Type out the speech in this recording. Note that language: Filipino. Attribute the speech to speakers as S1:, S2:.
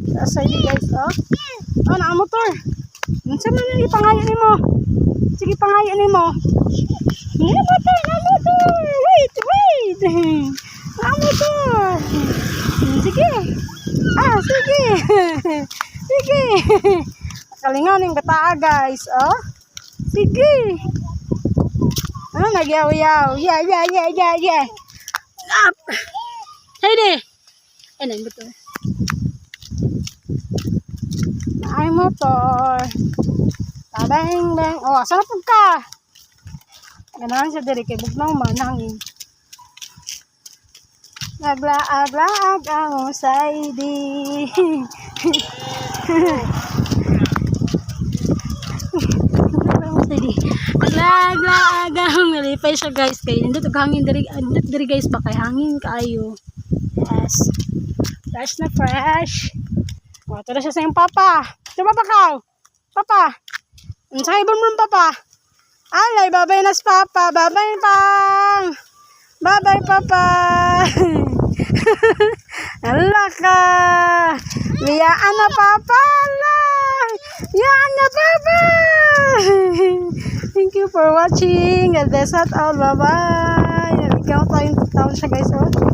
S1: Sa side guys, oh. Oh, na motor. Unsa man ni pangayo nimo? Sige pangayo nimo. Na motor, na motor. Wait, wait. Na motor. Sige. Ah, sige. sige. Kalingaw ning bataa guys, oh. Sige. Ah, nagyaw-yaw. Yeah, yeah, yeah, yeah, yeah. Up. Heidi. Ano yung motor? Motor. Tabang, bang. Oh, saan po ka? Ganahan siya diri kay bugnaw man hangin. Naglaag-laag ang saidi. Naglaag-laag ang nalipay siya guys kay nindot hangin diri nindot diri guys ba kay hangin kaayo. Yes. Fresh na fresh. Ito na siya sa iyong papa. Ito papa sa ibon mo papa. Alay, babay nas papa. Babay pang. Babay papa. Ala ka. Liyaan na papa. Ala. Liyaan na papa. Thank you for watching. God bless us all. Bye-bye. Ikaw tayong taon siya guys. Oh.